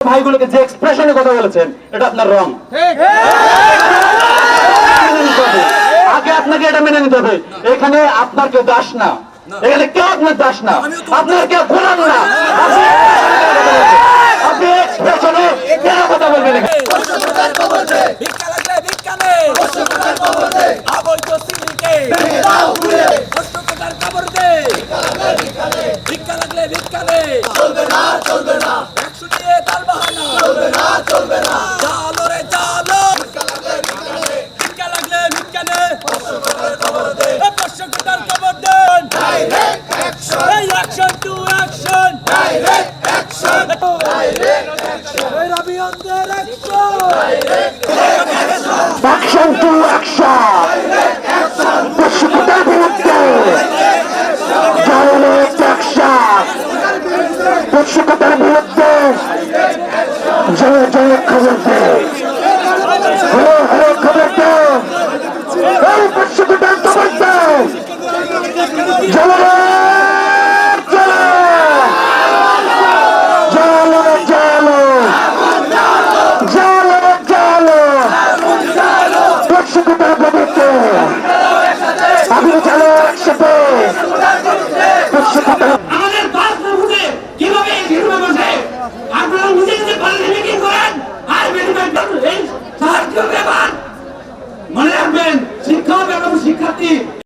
ভাইগুলোকে যে এক্সপ্রেশনে কথা বলেছেন এটা আপনার রং। আগে আপনাকে এটা মেনে নিতে হবে। এখানে আপনার কেউ দাস না। এখানে কেউ আপনার দাস না। আপনার কেউ গোলাম না। আপনি- আপনি এক্সপ্রেশনে কেন কথা বলবেন ভিক্ষা লাগলে ভিক্ষা চলবে না চলবে না। Action to action! Pushkutar বিরুদ্ধে direct action! বিরুদ্ধে জয় জয় আমাদের পাঁচ কীভাবে